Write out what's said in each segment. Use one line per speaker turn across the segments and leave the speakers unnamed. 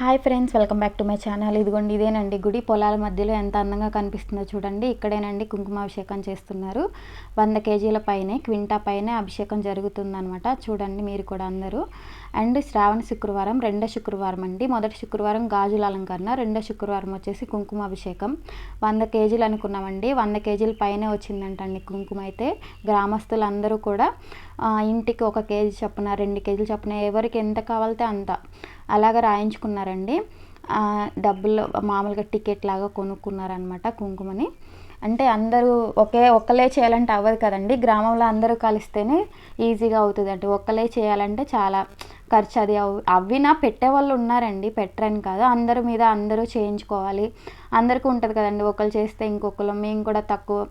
Hi friends welcome back to my channel. ఇదిగోండి ఇదేనండి. గుడి పొలాల మధ్యలో ఎంత అందంగా కనిపిస్తుందో చూడండి. ఇక్కడేనండి కుంకుమాభిషేకం చేస్తున్నారు. వంద కేజీల పైనే క్వింటా పైనే అభిషేకం జరుగుతుందనమాట చూడండి మీరు కూడా అందరూ. అండ్ శ్రావణ శుక్రవారం రెండో శుక్రవారం అండి. మొదటి శుక్రవారం గాజుల అలంకరణ రెండో శుక్రవారం వచ్చేసి కుంకుమాభిషేకం వంద కేజీలు అనుకున్నామండి. వంద కేజీల పైనే వచ్చిందంటండి కుంకుమ అయితే. గ్రామస్తులందరూ కూడా ఇంటికి ఒక కేజీ చొప్పున రెండు కేజీలు చొప్పున ఎవరికి ఎంత కావాలితే అంత అలాగ రాయించుకున్నారండి. డబ్బులు మామూలుగా టికెట్ లాగా కొనుక్కున్నారనమాట కుంకుమని. అంటే అందరూ ఒకే ఒక్కలే చేయాలంటే అవ్వదు కదండి. గ్రామంలో అందరూ కలిస్తేనే ఈజీగా అవుతుంది అంటే ఒక్కలే చేయాలంటే చాలా ఖర్చు అది అవి నా పెట్టే పెట్టేవాళ్ళు ఉన్నారండి. పెట్టరని కాదు. అందరి మీద అందరూ చేయించుకోవాలి. అందరికీ ఉంటుంది కదండి. ఒకరు చేస్తే ఇంకొకరు మేము కూడా తక్కువ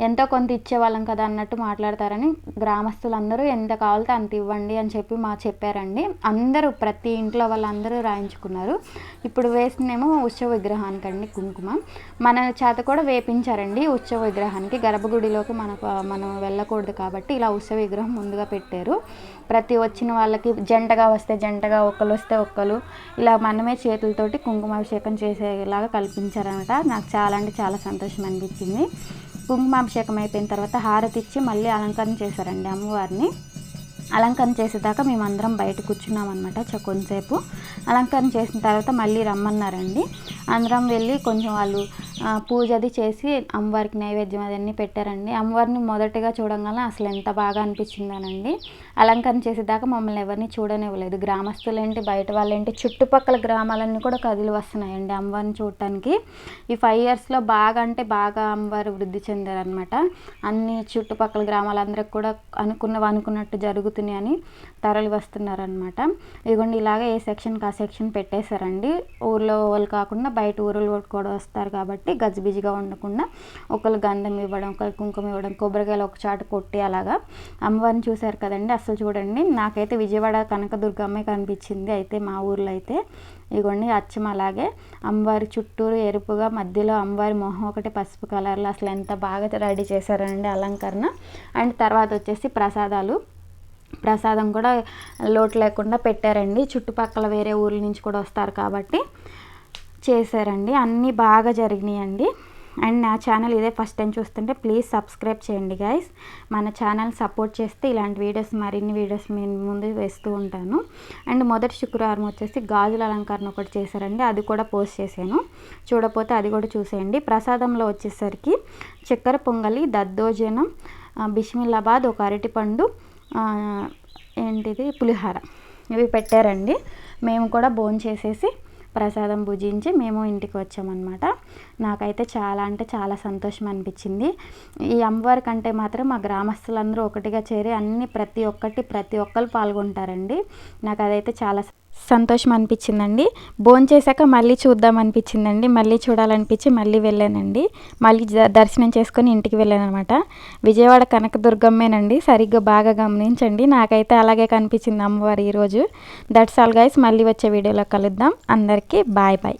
ఎంతో కొంత ఇచ్చేవాళ్ళం కదా అన్నట్టు మాట్లాడతారని గ్రామస్తులందరూ ఎంత కావాలితే అంత ఇవ్వండి అని చెప్పి మా చెప్పారండి. అందరూ ప్రతి ఇంట్లో వాళ్ళందరూ రాయించుకున్నారు. ఇప్పుడు వేసిందేమో ఉత్సవ విగ్రహానికి అండి కుంకుమ. మన చేత కూడా వేపించారండి ఉత్సవ విగ్రహానికి. గర్భగుడిలోకి మనకు మనం వెళ్ళకూడదు కాబట్టి ఇలా ఉత్సవ విగ్రహం ముందుగా పెట్టారు. ప్రతి వచ్చిన వాళ్ళకి జంటగా వస్తే జంటగా ఒకళ్ళు వస్తే ఒక్కరు ఇలా మనమే చేతులతోటి కుంకుమాభిషేకం చేసేలాగా కల్పించారనమాట. నాకు చాలా అంటే చాలా సంతోషం అనిపించింది. కుంకుమాభిషేకం అయిపోయిన తర్వాత హారతి ఇచ్చి మళ్ళీ అలంకరణ చేశారండి అమ్మవారిని. అలంకరణ చేసేదాకా మేమందరం బయట కూర్చున్నాం అనమాట కొంతసేపు. అలంకరణ చేసిన తర్వాత మళ్ళీ రమ్మన్నారండి. అందరం వెళ్ళి కొంచెం వాళ్ళు పూజ అది చేసి అమ్మవారికి నైవేద్యం అదన్నీ పెట్టారండి. అమ్మవారిని మొదటగా చూడంగానే అసలు ఎంత బాగా అనిపించిందనండి. అలంకరణ చేసేదాకా మమ్మల్ని ఎవరిని చూడనివ్వలేదు. గ్రామస్తులేంటి బయట వాళ్ళేంటి చుట్టుపక్కల గ్రామాలన్నీ కూడా కదిలి వస్తున్నాయండి అమ్మవారిని చూడటానికి. ఈ ఫైవ్ ఇయర్స్లో బాగా అంటే బాగా అమ్మవారు వృద్ధి చెందారనమాట అన్ని చుట్టుపక్కల గ్రామాలందరికి కూడా అనుకున్నవి అనుకున్నట్టు జరుగుతున్నాయని తరలి వస్తున్నారనమాట ఇదిగోండి ఇలాగ ఏ సెక్షన్కి ఆ సెక్షన్ పెట్టేశారండి. ఊర్లో వాళ్ళు కాకుండా బయట ఊరులు కూడా వస్తారు కాబట్టి కాబట్టి గజిబిజిగా ఉండకుండా ఒకరు గంధం ఇవ్వడం ఒకరు కుంకుమ ఇవ్వడం కొబ్బరికాయలు ఒక చాటు కొట్టి అలాగా అమ్మవారిని చూశారు కదండి. అసలు చూడండి. నాకైతే విజయవాడ కనకదుర్గమ్మే కనిపించింది. అయితే మా ఊర్లో అయితే ఇగోండి అచ్చం అలాగే అమ్మవారి చుట్టూరు ఎరుపుగా మధ్యలో అమ్మవారి మొహం ఒకటి పసుపు కలర్లో అసలు ఎంత బాగా రెడీ చేశారండి అలంకరణ. అండ్ తర్వాత వచ్చేసి ప్రసాదాలు. ప్రసాదం కూడా లోటు లేకుండా పెట్టారండి. చుట్టుపక్కల వేరే ఊర్ల నుంచి కూడా వస్తారు కాబట్టి. చేశారండి. అన్నీ బాగా జరిగినాయండి. అండ్ నా ఛానల్ ఇదే ఫస్ట్ టైం చూస్తుంటే ప్లీజ్ సబ్స్క్రైబ్ చేయండి గైస్. మన ఛానల్ సపోర్ట్ చేస్తే ఇలాంటి వీడియోస్ మరిన్ని వీడియోస్ మేము ముందు వేస్తూ ఉంటాను. అండ్ మొదటి శుక్రవారం వచ్చేసి గాజుల అలంకరణ ఒకటి చేశారండి. అది కూడా పోస్ట్ చేశాను. చూడపోతే అది కూడా చూసేయండి. ప్రసాదంలో వచ్చేసరికి చక్కెర పొంగలి దద్దోజనం బిస్మిల్లాబాద్ ఒక అరటిపండు ఏంటిది పులిహార ఇవి పెట్టారండి. మేము కూడా భోంచేసేసి చేసేసి ప్రసాదం భుజించి మేము ఇంటికి వచ్చామన్నమాట. నాకైతే చాలా అంటే చాలా సంతోషం అనిపించింది. ఈ అమ్మవారి కంటే మాత్రం మా గ్రామస్తులందరూ ఒకటిగా చేరి అన్ని ప్రతి ఒక్కటి ప్రతి ఒక్కరు పాల్గొంటారండి. నాకు అదైతే చాలా సంతోషం అనిపించిందండి. చేశాక మళ్ళీ చూద్దాం అనిపించిందండి. మళ్ళీ చూడాలనిపించి మళ్ళీ వెళ్ళానండి. మళ్ళీ దర్శనం చేసుకొని ఇంటికి వెళ్ళాను అనమాట విజయవాడ కనకదుర్గమ్మేనండి. సరిగ్గా బాగా గమనించండి. నాకైతే అలాగే కనిపించింది అమ్మవారు ఈరోజు. దట్స్ ఆల్ గైస్ మళ్ళీ వచ్చే వీడియోలో కలుద్దాం. అందరికీ బాయ్ బాయ్.